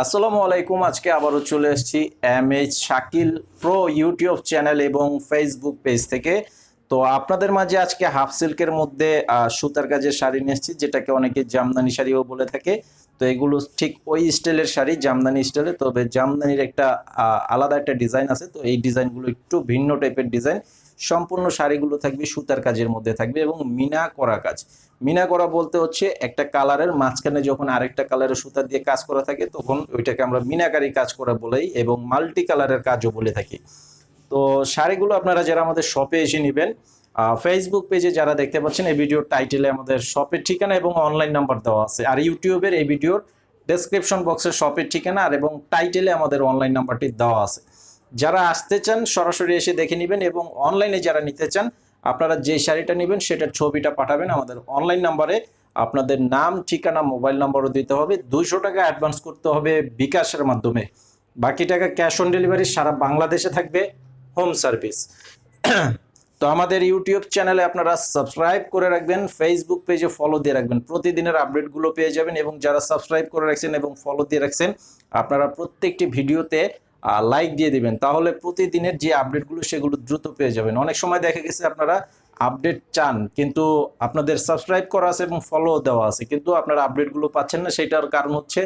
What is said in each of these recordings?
আসসালামু আলাইকুম, আজকে আবারও চলে এসেছি M H Shakil pro YouTube channel এবং ফেসবুক পেজ থেকে। তো আপনাদের মাঝে আজকে হাফ সিল্কের মধ্যে সুতার কাজের শাড়ি নিয়ে এসেছি, যেটাকে অনেকে জামদানি শাড়িও বলে থাকে। তো এগুলো ঠিক ওই স্টাইলের শাড়ি, জামদানি স্টাইলে। তবে জামদানির একটা আলাদা একটা ডিজাইন আছে। তো এই ডিজাইনগুলো একটু ভিন্ন টাইপের ডিজাইন। সম্পূর্ণ শাড়িগুলো থাকবে, সুতার কাজের মধ্যে থাকবে এবং মিনা করা কাজ। মিনা করা বলতে হচ্ছে একটা কালারের মাঝখানে যখন আরেকটা কালারের সুতা দিয়ে কাজ করা থাকে, তখন ওইটাকে আমরা মিনাকারি কাজ করা বলেই এবং মাল্টি কালারের কাজও বলে থাকি। তো শাড়িগুলো আপনারা যারা আমাদের শপে এসে নেবেন ফেসবুক পেজে যারা দেখতে পাচ্ছেন, এই ভিডিওর টাইটেলে আমাদের শপের ঠিকানা এবং অনলাইন নাম্বার দেওয়া আছে। আর ইউটিউবের এই ভিডিওর ডেসক্রিপশন বক্সে শপের ঠিকানা আর এবং টাইটেলে আমাদের অনলাইন নাম্বারটি দেওয়া আছে। যারা আসতে চান, সরাসরি এসে দেখে নেবেন এবং অনলাইনে যারা নিতে চান, আপনারা যে শাড়িটা নেবেন, সেটার ছবিটা পাঠাবেন আমাদের অনলাইন নাম্বারে আপনাদের নাম, ঠিকানা মোবাইল নাম্বারও দিতে হবে। দুইশো টাকা অ্যাডভান্স করতে হবে বিকাশের মাধ্যমে। বাকি টাকা ক্যাশ অন ডেলিভারি সারা বাংলাদেশে থাকবে হোম সার্ভিস তো আমাদের ইউটিউব চ্যানেলে আপনারা সাবস্ক্রাইব করে রাখবেন ফেসবুক পেজে ফলো দিয়ে রাখবেন। প্রতিদিনের আপডেটগুলো পেয়ে যাবেন এবং যারা সাবস্ক্রাইব করে রাখছেন এবং ফলো দিয়ে রাখছেন, আপনারা প্রত্যেকটি ভিডিওতে লাইক দিয়ে দিবেন, তাহলে প্রতিদিনের যে আপডেটগুলো সেগুলো দ্রুত পেয়ে যাবেন। অনেক সময় দেখা গেছে আপনারা আপডেট চান, কিন্তু আপনাদের সাবস্ক্রাইব করা আছে এবং ফলো দেওয়া আছে, কিন্তু আপনারা আপডেটগুলো পাচ্ছেন না। সেটার কারণ হচ্ছে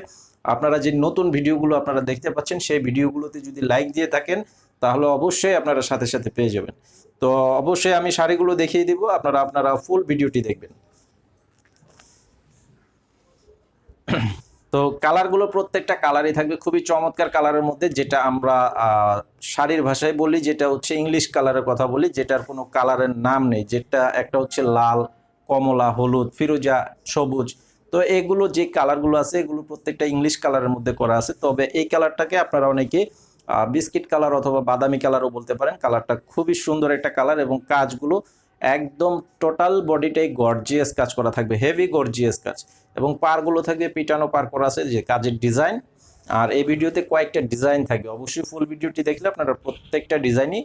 আপনারা যে নতুন ভিডিওগুলো আপনারা দেখতে পাচ্ছেন, সেই ভিডিওগুলোতে যদি লাইক দিয়ে থাকেন, তাহলে অবশ্যই আপনারা সাথে সাথে পেয়ে যাবেন। তো অবশ্যই আমি শাড়িগুলো দেখিয়ে দিব, আপনারা আপনারা ফুল ভিডিওটি দেখবেন। তো কালারগুলো প্রত্যেকটা কালারই থাকবে। খুবই চমৎকার কালারের মধ্যে যেটা আমরা শাড়ির ভাষায় বলি, যেটা হচ্ছে ইংলিশ কালারের কথা বলি, যেটার কোনো কালারের নাম নেই। যেটা একটা হচ্ছে লাল, কমলা, হলুদ, ফিরোজা, সবুজ। তো এগুলো যে কালারগুলো আছে, এগুলো প্রত্যেকটা ইংলিশ কালারের মধ্যে করা আছে। তবে এই কালারটাকে আপনারা অনেকে বিস্কিট কালার অথবা বাদামি কালারও বলতে পারেন। কালারটা খুবই সুন্দর একটা কালার এবং কাজগুলো একদম টোটাল বডিটাই গর্জিয়াস কাজ করা থাকবে হেভি গর্জিয়াস কাজ। এবং পারগুলো থাকবে পিটানো, পার করা আছে, যে কাজের ডিজাইন আর এই ভিডিওতে কয়েকটা ডিজাইন থাকবে। অবশ্যই ফুল ভিডিওটি দেখলে আপনারা প্রত্যেকটা ডিজাইনই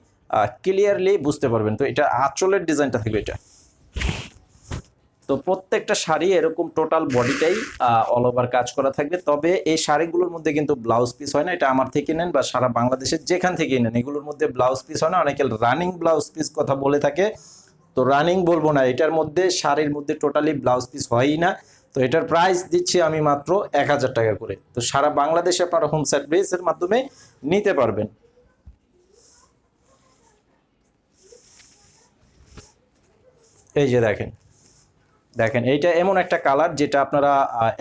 ক্লিয়ারলি বুঝতে পারবেন। তো এটা আঁচলের ডিজাইনটা থাকবে এটা। তো প্রত্যেকটা শাড়ি এরকম টোটাল বডিটাই অল ওভার কাজ করা থাকবে। তবে এই শাড়িগুলোর মধ্যে কিন্তু ব্লাউজ পিস হয় না, এটা আমার থেকে নেন বা সারা বাংলাদেশের যেখান থেকেই নেন, এগুলোর মধ্যে ব্লাউজ পিস হয় না। অনেকে রানিং ব্লাউজ পিস কথা বলে থাকে। তো রানিং বলব না, এটার মধ্যে শাড়ির মধ্যে টোটালি ব্লাউজ পিস হয়ই না। তো এটার প্রাইস দিচ্ছি আমি মাত্র এক হাজার টাকা করে। তো সারা বাংলাদেশে আপনারা হোম সার্ভিসের মাধ্যমে নিতে পারবেন। এই যে দেখেন দেখেন, এইটা এমন একটা কালার যেটা আপনারা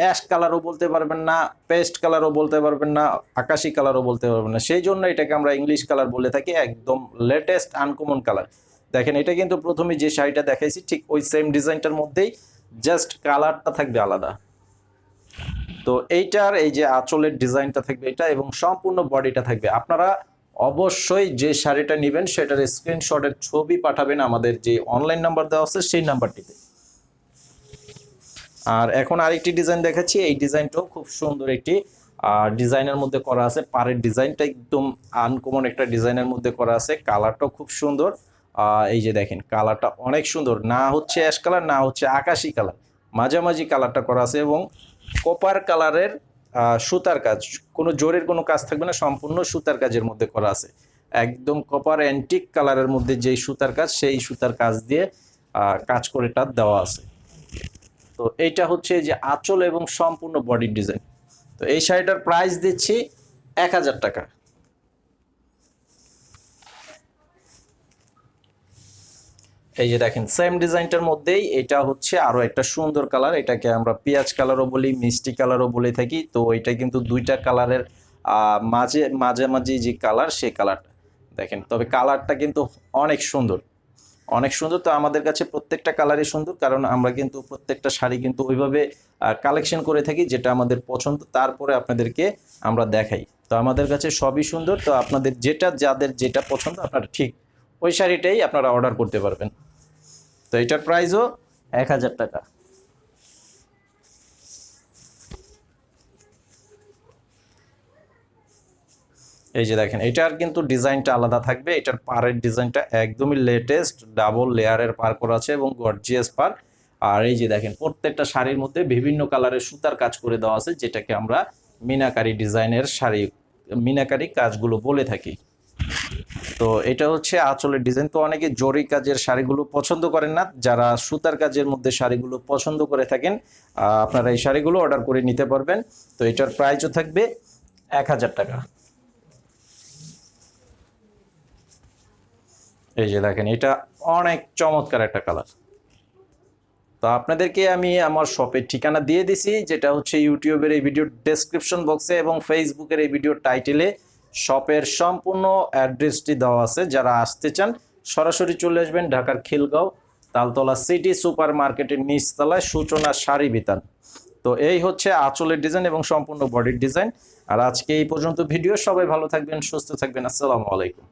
অ্যাশ কালারও বলতে পারবেন না পেস্ট কালারও বলতে পারবেন না, আকাশি কালারও বলতে পারবেন না। সেই জন্য এটাকে আমরা ইংলিশ কালার বলে থাকি, একদম লেটেস্ট আনকমন কালার দেখেন, এটা কিন্তু প্রথমে যে শাড়িটা দেখাইছি, ঠিক ওই সেম ডিজাইনটার মধ্যেই জাস্ট কালারটা থাকবে আলাদা। তো এইটার এই যে আঁচলের ডিজাইনটা থাকবে এটা এবং সম্পূর্ণ বডিটা থাকবে। আপনারা অবশ্যই যে শাড়িটা নেবেন, সেটার স্ক্রিনশটের ছবি পাঠাবেন আমাদের যে অনলাইন নাম্বার দেওয়া আছে, সেই নাম্বারটিতে আর এখন আরেকটি ডিজাইন দেখাচ্ছি, এই ডিজাইনটাও খুব সুন্দর একটি আর ডিজাইনের মধ্যে করা আছে। পাড়ের ডিজাইনটা একদম আনকমন একটা ডিজাইনের মধ্যে করা আছে। কালারটাও খুব সুন্দর। এই যে দেখেন কালারটা অনেক সুন্দর। না হচ্ছে অ্যাশ কালার না হচ্ছে আকাশি কালার মাঝামাঝি কালারটা করা আছে এবং কপার কালারের সুতার কাজ। কোনো জোরের কোনো কাজ থাকবে না, সম্পূর্ণ সুতার কাজের মধ্যে করা আছে। একদম কপার অ্যান্টিক কালারের মধ্যে যেই সুতার কাজ, সেই সুতার কাজ দিয়ে কাজ করে তার দেওয়া আছে। তো এইটা হচ্ছে যে আঁচল এবং সম্পূর্ণ বডি ডিজাইন তো এই শাড়িটার প্রাইস দিচ্ছি এক হাজার টাকা। এই যে দেখেন সেম ডিজাইনটার মধ্যেই এটা হচ্ছে আরও একটা সুন্দর কালার এটাকে আমরা পেঁয়াজ কালারও বলি, মিষ্টি কালারও বলে থাকি। তো এটা কিন্তু দুইটা কালারের মাঝে, মাঝামাঝি যে কালার সেই কালারটা দেখেন, তবে কালারটা কিন্তু অনেক সুন্দর। অনেক সুন্দর, তো আমাদের কাছে প্রত্যেকটা কালারই সুন্দর, কারণ আমরা কিন্তু প্রত্যেকটা শাড়ি কিন্তু ওইভাবে কালেকশন করে থাকি, যেটা আমাদের পছন্দ। তারপরে আপনাদেরকে আমরা দেখাই। তো আমাদের কাছে সবই সুন্দর, তো আপনাদের যেটা, যাদের যেটা পছন্দ, আপনারা ঠিক ওই শাড়িটাই আপনারা অর্ডার করতে পারবেন। তো এটার প্রাইসও এক হাজার টাকা। এই যে দেখেন, এটার কিন্তু ডিজাইনটা আলাদা থাকবে। এটার পারের ডিজাইনটা একদমই লেটেস্ট ডাবল লেয়ারের পার করা আছে এবং গর্জিয়াস পার। আর এই যে দেখেন, প্রত্যেকটা শাড়ির মধ্যে বিভিন্ন কালারের সুতার কাজ করে দেওয়া আছে, যেটাকে আমরা মিনাকারি ডিজাইনের শাড়ি, মিনাকারি কাজগুলো বলে থাকি। তো এটা হচ্ছে আঁচলের ডিজাইন তো অনেকে জরি কাজের শাড়িগুলো পছন্দ করেন না, যারা সুতার কাজের মধ্যে শাড়িগুলো পছন্দ করে থাকেন আপনারা এই শাড়িগুলো অর্ডার করে নিতে পারবেন। তো এটার প্রাইসও থাকবে এক হাজার টাকা। এই যে দেখেন, এটা অনেক চমৎকার একটা কালার তো আপনাদেরকে আমি আমার শপের ঠিকানা দিয়ে দিছি, যেটা হচ্ছে ইউটিউবের এই ভিডিও ডেসক্রিপশন বক্সে এবং ফেসবুকের এই ভিডিও টাইটেলে শপের সম্পূর্ণ অ্যাড্রেসটি দেওয়া আছে। যারা আসতে চান, সরাসরি চলে আসবেন ঢাকার খিলগাঁও, তালতলা সিটি সুপার মার্কেটের নিচতলায় সূচনা শাড়ি বিতান। তো এই হচ্ছে আঁচলের ডিজাইন এবং সম্পূর্ণ বডির ডিজাইন। আর আজকে এই পর্যন্ত ভিডিও। সবাই ভালো থাকবেন, সুস্থ থাকবেন। আসসালামু আলাইকুম।